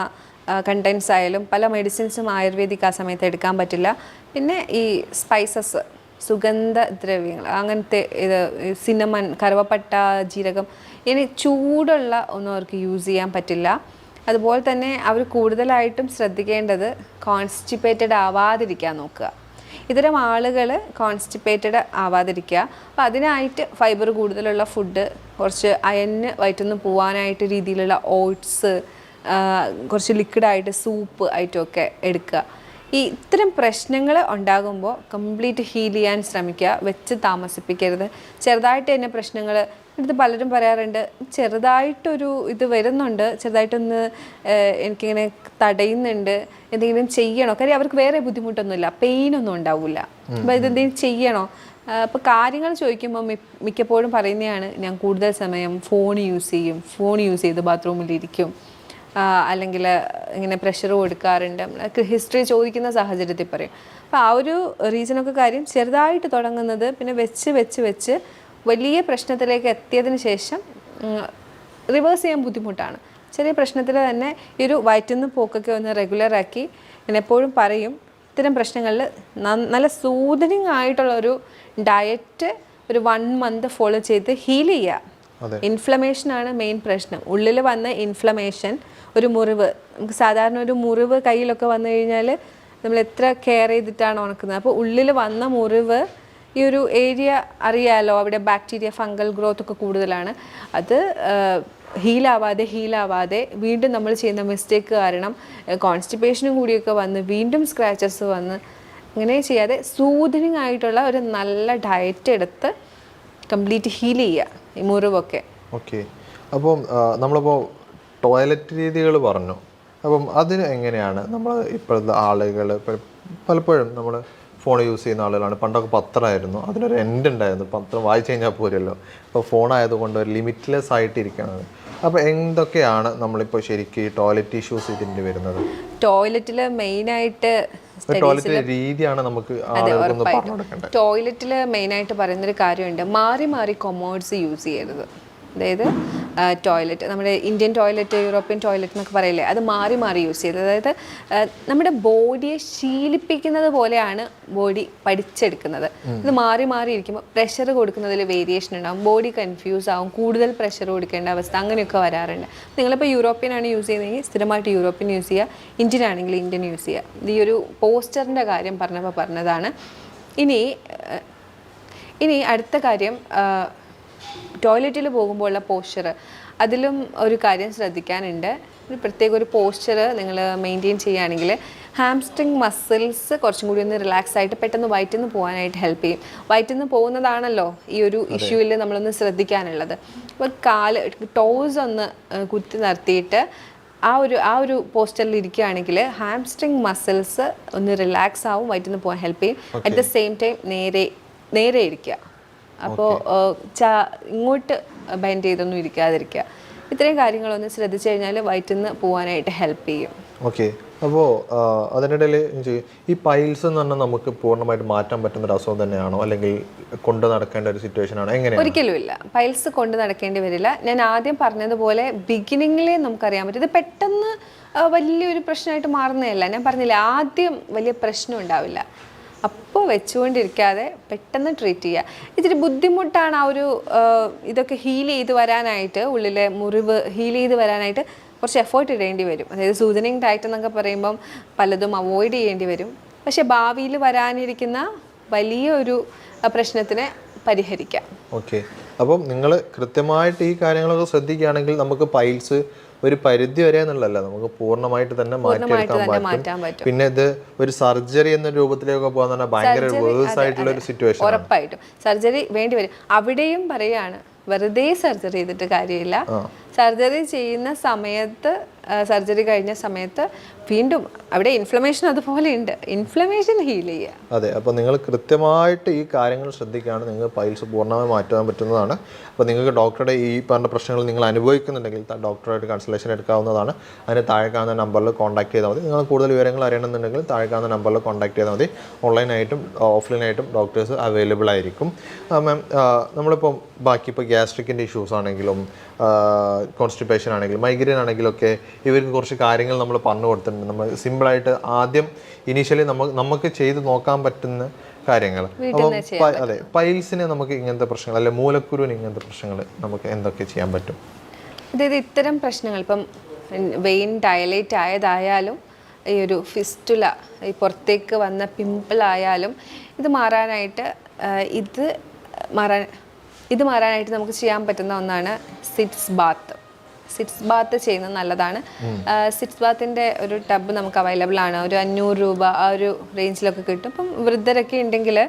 B: കണ്ടൻസ് ആയാലും പല മെഡിസിൻസും ആയുർവേദിക് ആ സമയത്ത് എടുക്കാൻ പറ്റില്ല പിന്നെ ഈ സ്പൈസസ് സുഗന്ധ ദ്രവ്യങ്ങൾ അങ്ങനത്തെ ഇത് സിനമൻ കറുവപ്പട്ട ജീരകം ഇനി ചൂടുള്ള ഒന്നും അവർക്ക് യൂസ് ചെയ്യാൻ പറ്റില്ല അതുപോലെ തന്നെ അവർ കൂടുതലായിട്ടും ശ്രദ്ധിക്കേണ്ടത് കോൺസ്റ്റിപ്പേറ്റഡ് ആവാതിരിക്കാൻ നോക്കുക ഇത്തരം ആളുകൾ കോൺസ്റ്റിപ്പേറ്റഡ് ആവാതിരിക്കുക അപ്പോൾ അതിനായിട്ട് ഫൈബർ കൂടുതലുള്ള ഫുഡ് കുറച്ച് അയന് വയറ്റൊന്നും പോവാനായിട്ട് രീതിയിലുള്ള ഓട്സ് കുറച്ച് ലിക്വിഡായിട്ട് സൂപ്പ് ആയിട്ടൊക്കെ എടുക്കുക ഈ ഇത്തരം പ്രശ്നങ്ങൾ ഉണ്ടാകുമ്പോൾ കംപ്ലീറ്റ് ഹീൽ ചെയ്യാൻ ശ്രമിക്കുക വെച്ച് താമസിപ്പിക്കരുത് ചെറുതായിട്ട് തന്നെ പ്രശ്നങ്ങൾ എടുത്ത് പലരും പറയാറുണ്ട് ചെറുതായിട്ടൊരു ഇത് വരുന്നുണ്ട് ചെറുതായിട്ടൊന്ന് എനിക്കിങ്ങനെ തടയുന്നുണ്ട് എന്തെങ്കിലും ചെയ്യണോ കാര്യം അവർക്ക് വേറെ ബുദ്ധിമുട്ടൊന്നുമില്ല പെയിനൊന്നും ഉണ്ടാവില്ല അപ്പോൾ ഇതെന്തെങ്കിലും ചെയ്യണോ അപ്പോൾ കാര്യങ്ങൾ ചോദിക്കുമ്പോൾ മിക്കപ്പോഴും പറയുന്നതാണ് ഞാൻ കൂടുതൽ സമയം ഫോൺ യൂസ് ചെയ്യും ഫോൺ യൂസ് ചെയ്ത് ബാത്റൂമിലിരിക്കും അല്ലെങ്കിൽ ഇങ്ങനെ പ്രഷർ കൊടുക്കാറുണ്ട് ഹിസ്റ്ററി ചോദിക്കുന്ന സാഹചര്യത്തിൽ പറയും അപ്പോൾ ആ ഒരു റീസണൊക്കെ കാര്യം ചെറുതായിട്ട് തുടങ്ങുന്നത് പിന്നെ വെച്ച് വെച്ച് വെച്ച് വലിയ പ്രശ്നത്തിലേക്ക് എത്തിയതിന് ശേഷം റിവേഴ്സ് ചെയ്യാൻ ബുദ്ധിമുട്ടാണ് ചെറിയ പ്രശ്നത്തിൽ തന്നെ ഈ ഒരു വയറ്റുന്ന പോക്കൊക്കെ ഒന്ന് റെഗുലറാക്കി ഞാൻ എപ്പോഴും പറയും ഇത്തരം പ്രശ്നങ്ങളിൽ നല്ല സൂതനിങ് ആയിട്ടുള്ളൊരു ഡയറ്റ് ഒരു വൺ മന്ത് ഫോളോ ചെയ്ത് ഹീൽ ചെയ്യുക ഇൻഫ്ലമേഷൻ ആണ് മെയിൻ പ്രശ്നം ഉള്ളിൽ വന്ന ഇൻഫ്ലമേഷൻ ഒരു മുറിവ് നമുക്ക് സാധാരണ ഒരു മുറിവ് കയ്യിലൊക്കെ വന്നു കഴിഞ്ഞാൽ നമ്മൾ എത്ര കെയർ ചെയ്തിട്ടാണ് ഉണക്കുന്നത് അപ്പോൾ ഉള്ളിൽ വന്ന മുറിവ് ഈ ഒരു ഏരിയ അറിയാലോ അവിടെ ബാക്ടീരിയ ഫംഗൽ ഗ്രോത്ത് ഒക്കെ കൂടുതലാണ് അത് ഹീലാവാതെ ഹീലാവാതെ വീണ്ടും നമ്മൾ ചെയ്യുന്ന മിസ്റ്റേക്ക് കാരണം കോൺസ്റ്റിപ്പേഷനും കൂടിയൊക്കെ വന്ന് വീണ്ടും സ്ക്രാച്ചസ് വന്ന് അങ്ങനെ ചെയ്യാതെ സൂതനിങ് ആയിട്ടുള്ള ഒരു നല്ല ഡയറ്റ് എടുത്ത് കംപ്ലീറ്റ് ഹീൽ ചെയ്യുക ഈ മുറിവൊക്കെ ഓക്കെ അപ്പം നമ്മളിപ്പോൾ ടോയ്ലറ്റ് രീതികൾ പറഞ്ഞു അപ്പം അതിന് എങ്ങനെയാണ് നമ്മൾ ഇപ്പോഴത്തെ ആളുകൾ പലപ്പോഴും നമ്മൾ ഫോൺ യൂസ് ചെയ്യുന്ന ആളുകളാണ് പണ്ടൊക്കെ പത്രമായിരുന്നു അതിനൊരു എൻഡ് ഉണ്ടായിരുന്നു പത്രം വായിച്ചു കഴിഞ്ഞാൽ പോരല്ലോ അപ്പോൾ ആയതുകൊണ്ട് ഒരു ലിമിറ്റ്ലെസ് ആയിട്ടിരിക്കുന്നത് അപ്പോൾ എന്തൊക്കെയാണ് നമ്മളിപ്പോൾ ശരിക്കും ഈ ടോയ്ലറ്റ് ഇഷ്യൂസ് ഇതിൻ്റെ വരുന്നത് ടോയ്ലറ്റിൽ മെയിനായിട്ട് ടോയ്ലറ്റ് രീതിയാണ് നമുക്ക് ടോയ്ലറ്റിൽ മെയിനായിട്ട് പറയുന്നൊരു കാര്യമുണ്ട് മാറി മാറി കൊമോഡ്സ് യൂസ് ചെയ്യരുത് അതായത് ടോയ്ലറ്റ് നമ്മുടെ ഇന്ത്യൻ ടോയ്ലറ്റ് യൂറോപ്യൻ ടോയ്ലറ്റ് എന്നൊക്കെ പറയില്ലേ അത് മാറി മാറി യൂസ് ചെയ്ത് അതായത് നമ്മുടെ ബോഡിയെ ശീലിപ്പിക്കുന്നത് പോലെയാണ് ബോഡി പഠിച്ചെടുക്കുന്നത് ഇത് മാറി മാറി ഇരിക്കുമ്പോൾ പ്രഷർ കൊടുക്കുന്നതിൽ വേരിയേഷൻ ഉണ്ടാകും ബോഡി കൺഫ്യൂസ് ആവും കൂടുതൽ പ്രഷർ കൊടുക്കേണ്ട അവസ്ഥ അങ്ങനെയൊക്കെ വരാറുണ്ട് നിങ്ങളിപ്പോൾ യൂറോപ്യൻ ആണ് യൂസ് ചെയ്യുന്നതെങ്കിൽ സ്ഥിരമായിട്ട് യൂറോപ്യൻ യൂസ് ചെയ്യുക ഇന്ത്യൻ ആണെങ്കിൽ ഇന്ത്യൻ യൂസ് ചെയ്യുക ഈ ഒരു പോസ്റ്ററിൻ്റെ കാര്യം പറഞ്ഞപ്പോൾ പറഞ്ഞതാണ് ഇനി ഇനി അടുത്ത കാര്യം ടോയ്ലറ്റിൽ പോകുമ്പോഴുള്ള പോസ്ചർ അതിലും ഒരു കാര്യം ശ്രദ്ധിക്കാനുണ്ട് ഒരു പ്രത്യേക ഒരു പോസ്ചർ നിങ്ങൾ മെയിൻറ്റെയിൻ ചെയ്യുകയാണെങ്കിൽ ഹാംസ്ട്രിങ് മസിൽസ് കുറച്ചും കൂടി ഒന്ന് റിലാക്സ് ആയിട്ട് പെട്ടെന്ന് വയറ്റിൽ നിന്ന് പോകാനായിട്ട് ഹെൽപ്പ് ചെയ്യും വയറ്റിൽ നിന്ന് പോകുന്നതാണല്ലോ ഈ ഒരു ഇഷ്യൂവിൽ നമ്മളൊന്ന് ശ്രദ്ധിക്കാനുള്ളത് അപ്പോൾ കാല് ടോസ് ഒന്ന് കുത്തി നിർത്തിയിട്ട് ആ ഒരു ആ ഒരു പോസ്റ്ററിൽ ഇരിക്കുകയാണെങ്കിൽ ഹാംസ്ട്രിങ് മസിൽസ് ഒന്ന് റിലാക്സ് ആവും വയറ്റിൽ നിന്ന് പോകാൻ ഹെൽപ്പ് ചെയ്യും അറ്റ് ദ സെയിം ടൈം നേരെ നേരെ ഇരിക്കുക അപ്പോൾ ചാ ഇങ്ങോട്ട് ബൈൻഡ് ചെയ്തൊന്നും ഇരിക്കാതിരിക്കുക ഇത്രയും കാര്യങ്ങളൊന്ന് ശ്രദ്ധിച്ചു കഴിഞ്ഞാൽ വയറ്റിൽ നിന്ന് പോകാനായിട്ട് ഹെൽപ്പ് ചെയ്യും ഓക്കെ അപ്പോൾ അതിനിടയിൽ ഈ പൈൽസ് എന്ന് പറഞ്ഞാൽ നമുക്ക് പൂർണ്ണമായിട്ട് മാറ്റാൻ പറ്റുന്ന ഒരു അസുഖം തന്നെയാണോ അല്ലെങ്കിൽ കൊണ്ട് നടക്കേണ്ട ഒരു സിറ്റുവേഷൻ ആണോ എങ്ങനെ ഒരിക്കലും ഇല്ല പൈൽസ് കൊണ്ട് നടക്കേണ്ടി വരില്ല ഞാൻ ആദ്യം പറഞ്ഞതുപോലെ ബിഗിനിങ്ങിലേ നമുക്കറിയാൻ പറ്റും ഇത് പെട്ടെന്ന് വലിയൊരു പ്രശ്നമായിട്ട് മാറുന്നതല്ല ഞാൻ പറഞ്ഞില്ല ആദ്യം വലിയ പ്രശ്നം ഉണ്ടാവില്ല അപ്പോൾ വെച്ചുകൊണ്ടിരിക്കാതെ പെട്ടെന്ന് ട്രീറ്റ് ചെയ്യുക ഇത്തിരി ബുദ്ധിമുട്ടാണ് ആ ഒരു ഇതൊക്കെ ഹീൽ ചെയ്ത് വരാനായിട്ട് ഉള്ളിലെ മുറിവ് ഹീൽ ചെയ്ത് വരാനായിട്ട് കുറച്ച് എഫേർട്ട് ഇടേണ്ടി വരും അതായത് സൂതനിങ് ഡയറ്റ് എന്നൊക്കെ പറയുമ്പം പലതും അവോയ്ഡ് ചെയ്യേണ്ടി വരും പക്ഷേ ഭാവിയിൽ വരാനിരിക്കുന്ന വലിയൊരു പ്രശ്നത്തിനെ പരിഹരിക്കാം ഓക്കെ അപ്പം നിങ്ങൾ കൃത്യമായിട്ട് ഈ കാര്യങ്ങളൊക്കെ ശ്രദ്ധിക്കുകയാണെങ്കിൽ നമുക്ക് പൈൽസ് ഒരു പരിധി വരെ എന്നുള്ളതല്ല നമുക്ക് പൂർണ്ണമായിട്ട് തന്നെ മാറ്റിയെടുക്കാൻ പറ്റും പിന്നെ ഇത് ഒരു സർജറി എന്ന രൂപത്തിലേക്ക് പോകാൻ ഭയങ്കര വേഴ്സ് ആയിട്ടുള്ള ഒരു സിറ്റുവേഷൻ ഉറപ്പായിട്ടും സർജറി വേണ്ടി വരും അവിടെയും പറയാണ് വെറുതെ സർജറി ചെയ്തിട്ട് കാര്യമില്ല സർജറി ചെയ്യുന്ന സമയത്ത് സർജറി കഴിഞ്ഞ സമയത്ത് വീണ്ടും അവിടെ ഇൻഫ്ലമേഷൻ അതുപോലെ ഉണ്ട് ഇൻഫ്ലമേഷൻ ഹീൽ ചെയ്യുക അതെ അപ്പോൾ നിങ്ങൾ കൃത്യമായിട്ട് ഈ കാര്യങ്ങൾ ശ്രദ്ധിക്കുകയാണ് നിങ്ങൾ പൈൽസ് പൂർണ്ണമായി മാറ്റുവാൻ പറ്റുന്നതാണ് അപ്പോൾ നിങ്ങൾക്ക് ഡോക്ടറുടെ ഈ പറഞ്ഞ പ്രശ്നങ്ങൾ നിങ്ങൾ അനുഭവിക്കുന്നുണ്ടെങ്കിൽ ഡോക്ടറായിട്ട് കൺസൾട്ടേഷൻ എടുക്കാവുന്നതാണ് അതിന് താഴെ കാണുന്ന നമ്പറിൽ കോൺടാക്ട് ചെയ്താൽ മതി നിങ്ങൾ കൂടുതൽ വിവരങ്ങൾ അറിയണമെന്നുണ്ടെങ്കിൽ താഴെ കാണുന്ന നമ്പറിൽ കോൺടാക്ട് ചെയ്താൽ മതി ഓൺലൈനായിട്ടും ഓഫ്ലൈനായിട്ടും ഡോക്ടേഴ്സ് അവൈലബിൾ ആയിരിക്കും മാം നമ്മളിപ്പോൾ ബാക്കി ഇപ്പോൾ ഗ്യാസ്ട്രിക്കിൻ്റെ ഇഷ്യൂസ് ആണെങ്കിലും കോൺസ്റ്റിപ്പേഷൻ ആണെങ്കിലും മൈഗ്രെയിൻ ആണെങ്കിലും ഒക്കെ ഇവർക്ക് കുറച്ച് കാര്യങ്ങൾ നമ്മൾ പറഞ്ഞു കൊടുത്തിട്ടുണ്ട് നമ്മൾ സിമ്പിളായിട്ട് ആദ്യം ഇനീഷ്യലി നമുക്ക് നമുക്ക് ചെയ്ത് നോക്കാൻ പറ്റുന്ന കാര്യങ്ങൾ അപ്പം അതെ പൈൽസിന് നമുക്ക് ഇങ്ങനത്തെ പ്രശ്നങ്ങൾ അല്ലെ മൂലക്കുരുവിന് ഇങ്ങനത്തെ പ്രശ്നങ്ങൾ നമുക്ക് എന്തൊക്കെ ചെയ്യാൻ പറ്റും അതായത് ഇത്തരം പ്രശ്നങ്ങൾ ഇപ്പം വെയിൻ ഡയലേറ്റ് ആയതായാലും ഈ ഒരു ഫിസ്റ്റുല ഈ പുറത്തേക്ക് വന്ന പിമ്പിളായാലും ഇത് മാറാനായിട്ട് ഇത് മാറാൻ ഇത് മാറാനായിട്ട് നമുക്ക് ചെയ്യാൻ പറ്റുന്ന ഒന്നാണ് സിറ്റ്സ് ബാത്ത് സിറ്റ്സ് ബാത്ത് ചെയ്യുന്നത് നല്ലതാണ് സിറ്റ്സ് ബാത്തിൻ്റെ ഒരു ടബ് നമുക്ക് അവൈലബിൾ ആണ് ഒരു അഞ്ഞൂറ് രൂപ ആ ഒരു റേഞ്ചിലൊക്കെ കിട്ടും ഇപ്പം വൃദ്ധരൊക്കെ ഉണ്ടെങ്കിൽ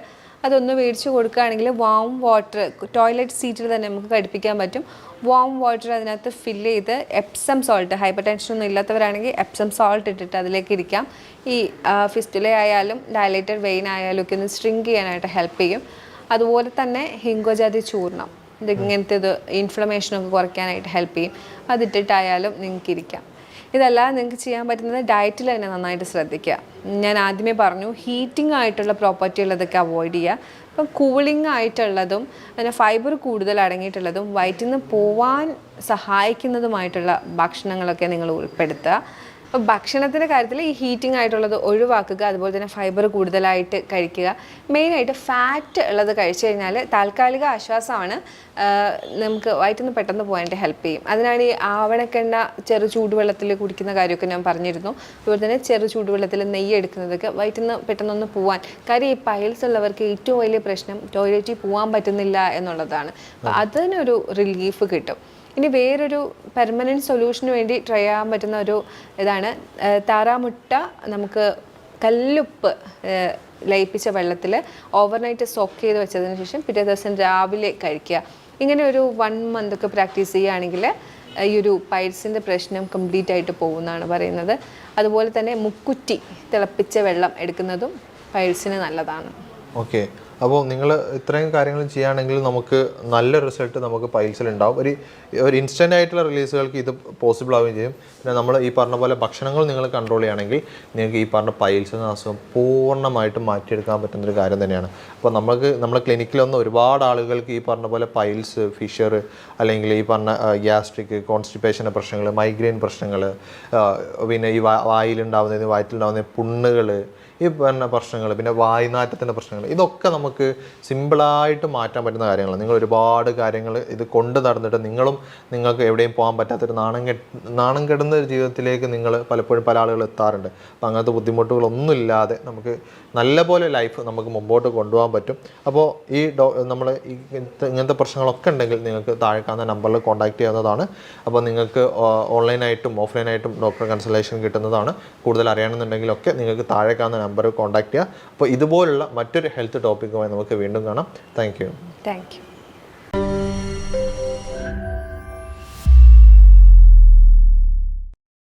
B: അതൊന്ന് മേടിച്ച് കൊടുക്കുകയാണെങ്കിൽ വാം വാട്ടർ ടോയ്ലറ്റ് സീറ്റിൽ തന്നെ നമുക്ക് കടുപ്പിക്കാൻ പറ്റും വാം വാട്ടർ അതിനകത്ത് ഫില്ല് ചെയ്ത് എപ്സം സോൾട്ട് ഹൈപ്പർ ടെൻഷൻ ഒന്നും ഇല്ലാത്തവരാണെങ്കിൽ എപ്സം സോൾട്ട് ഇട്ടിട്ട് അതിലേക്ക് ഇരിക്കാം ഈ ഫിസ്റ്റുല ആയാലും ഡയലേറ്റഡ് വെയിൻ ആയാലും ഒക്കെ ഒന്ന് സ്ട്രിങ്ക് ചെയ്യാനായിട്ട് ഹെൽപ്പ് ചെയ്യും അതുപോലെ തന്നെ ഹിങ്കോജാതി ചൂർണം ഇങ്ങനത്തെ ഇത് ഇൻഫ്ലമേഷനൊക്കെ കുറയ്ക്കാനായിട്ട് ഹെൽപ്പ് ചെയ്യും അതിട്ടിട്ടായാലും നിങ്ങൾക്ക് ഇരിക്കാം ഇതല്ലാതെ നിങ്ങൾക്ക് ചെയ്യാൻ പറ്റുന്നത് ഡയറ്റിൽ തന്നെ നന്നായിട്ട് ശ്രദ്ധിക്കുക ഞാൻ ആദ്യമേ പറഞ്ഞു ഹീറ്റിംഗ് ആയിട്ടുള്ള പ്രോപ്പർട്ടി ഉള്ളതൊക്കെ അവോയ്ഡ് ചെയ്യുക അപ്പം കൂളിംഗ് ആയിട്ടുള്ളതും അതിന് ഫൈബർ കൂടുതൽ അടങ്ങിയിട്ടുള്ളതും വയറ്റിൽ നിന്ന് പോവാൻ സഹായിക്കുന്നതുമായിട്ടുള്ള ഭക്ഷണങ്ങളൊക്കെ നിങ്ങൾ ഉൾപ്പെടുത്തുക അപ്പോൾ ഭക്ഷണത്തിൻ്റെ കാര്യത്തിൽ ഈ ഹീറ്റിംഗ് ആയിട്ടുള്ളത് ഒഴിവാക്കുക അതുപോലെ തന്നെ ഫൈബർ കൂടുതലായിട്ട് കഴിക്കുക മെയിനായിട്ട് ഫാറ്റ് ഉള്ളത് കഴിച്ചു കഴിഞ്ഞാൽ താൽക്കാലിക ആശ്വാസമാണ് നമുക്ക് വയറ്റിൽ നിന്ന് പെട്ടെന്ന് പോകാനായിട്ട് ഹെൽപ്പ് ചെയ്യും അതിനാണ് ഈ ആവണക്കെണ്ണ ചെറു ചൂടുവെള്ളത്തിൽ കുടിക്കുന്ന കാര്യമൊക്കെ ഞാൻ പറഞ്ഞിരുന്നു അതുപോലെ തന്നെ ചെറു ചൂടുവെള്ളത്തിൽ നെയ്യ് എടുക്കുന്നതൊക്കെ വയറ്റിൽ നിന്ന് പെട്ടെന്നൊന്ന് പോകാൻ കാര്യം ഈ പൈൽസ് ഉള്ളവർക്ക് ഏറ്റവും വലിയ പ്രശ്നം ടോയ്ലറ്റിൽ പോകാൻ പറ്റുന്നില്ല എന്നുള്ളതാണ് അപ്പോൾ അതിനൊരു റിലീഫ് കിട്ടും ഇനി വേറൊരു പെർമനൻറ്റ് സൊല്യൂഷന് വേണ്ടി ട്രൈ ചെയ്യാൻ പറ്റുന്ന ഒരു ഇതാണ് താറാമുട്ട നമുക്ക് കല്ലുപ്പ് ലയിപ്പിച്ച വെള്ളത്തിൽ ഓവർനൈറ്റ് സോക്ക് ചെയ്ത് വെച്ചതിന് ശേഷം പിറ്റേ ദിവസം രാവിലെ കഴിക്കുക ഇങ്ങനെ ഒരു വൺ മന്ത് ഒക്കെ പ്രാക്ടീസ് ചെയ്യുകയാണെങ്കിൽ ഈ ഒരു പൈൽസിൻ്റെ പ്രശ്നം കംപ്ലീറ്റ് ആയിട്ട് പോകുമെന്നാണ് പറയുന്നത് അതുപോലെ തന്നെ മുക്കുറ്റി തിളപ്പിച്ച വെള്ളം എടുക്കുന്നതും പൈൽസിന് നല്ലതാണ് ഓക്കെ അപ്പോൾ നിങ്ങൾ ഇത്രയും കാര്യങ്ങൾ ചെയ്യുകയാണെങ്കിൽ നമുക്ക് നല്ല റിസൾട്ട് നമുക്ക് പൈൽസിൽ ഉണ്ടാവും ഒരു ഒരു ഇൻസ്റ്റൻ്റ് ആയിട്ടുള്ള റിലീസുകൾക്ക് ഇത് പോസിബിൾ ആവുകയും ചെയ്യും പിന്നെ നമ്മൾ ഈ പറഞ്ഞ പോലെ ഭക്ഷണങ്ങൾ നിങ്ങൾ കൺട്രോൾ ചെയ്യുകയാണെങ്കിൽ നിങ്ങൾക്ക് ഈ പറഞ്ഞ പൈൽസ് എന്ന അസുഖം പൂർണ്ണമായിട്ടും മാറ്റിയെടുക്കാൻ ഒരു കാര്യം തന്നെയാണ് അപ്പോൾ നമുക്ക് നമ്മുടെ വന്ന് ഒരുപാട് ആളുകൾക്ക് ഈ പറഞ്ഞ പോലെ പൈൽസ് ഫിഷർ അല്ലെങ്കിൽ ഈ പറഞ്ഞ ഗ്യാസ്ട്രിക് കോൺസ്റ്റിപ്പേഷൻ്റെ പ്രശ്നങ്ങൾ മൈഗ്രെയിൻ പ്രശ്നങ്ങൾ പിന്നെ ഈ വായിലുണ്ടാവുന്നതിന് വയറ്റിലുണ്ടാവുന്ന പുണ്ണുകൾ ഈ പറഞ്ഞ പ്രശ്നങ്ങൾ പിന്നെ വായുനാറ്റത്തിൻ്റെ പ്രശ്നങ്ങൾ ഇതൊക്കെ നമുക്ക് സിമ്പിളായിട്ട് മാറ്റാൻ പറ്റുന്ന കാര്യങ്ങളാണ് നിങ്ങൾ ഒരുപാട് കാര്യങ്ങൾ ഇത് കൊണ്ട് നടന്നിട്ട് നിങ്ങളും നിങ്ങൾക്ക് എവിടെയും പോകാൻ പറ്റാത്തൊരു നാണം കെട്ട് നാണം കെടുന്ന ഒരു ജീവിതത്തിലേക്ക് നിങ്ങൾ പലപ്പോഴും പല ആളുകൾ എത്താറുണ്ട് അപ്പോൾ അങ്ങനത്തെ ബുദ്ധിമുട്ടുകളൊന്നുമില്ലാതെ നമുക്ക് നല്ല പോലെ ലൈഫ് നമുക്ക് മുമ്പോട്ട് കൊണ്ടുപോകാൻ പറ്റും അപ്പോൾ ഈ ഡോ നമ്മൾ ഇങ്ങനത്തെ പ്രശ്നങ്ങളൊക്കെ ഉണ്ടെങ്കിൽ നിങ്ങൾക്ക് താഴെ കാണുന്ന നമ്പറിൽ കോൺടാക്ട് ചെയ്യാവുന്നതാണ് അപ്പോൾ നിങ്ങൾക്ക് ഓൺലൈനായിട്ടും ഓഫ്ലൈനായിട്ടും ഡോക്ടർ കൺസൾട്ടേഷൻ കിട്ടുന്നതാണ് കൂടുതൽ അറിയണമെന്നുണ്ടെങ്കിലൊക്കെ നിങ്ങൾക്ക് താഴെ കാണുന്ന നമ്പർ നമ്പർ കോൺടാക്ട് ചെയ്യുക അപ്പോൾ ഇതുപോലുള്ള മറ്റൊരു ഹെൽത്ത് ടോപ്പിക്കുമായി നമുക്ക് വീണ്ടും കാണാം താങ്ക് യു താങ്ക് യു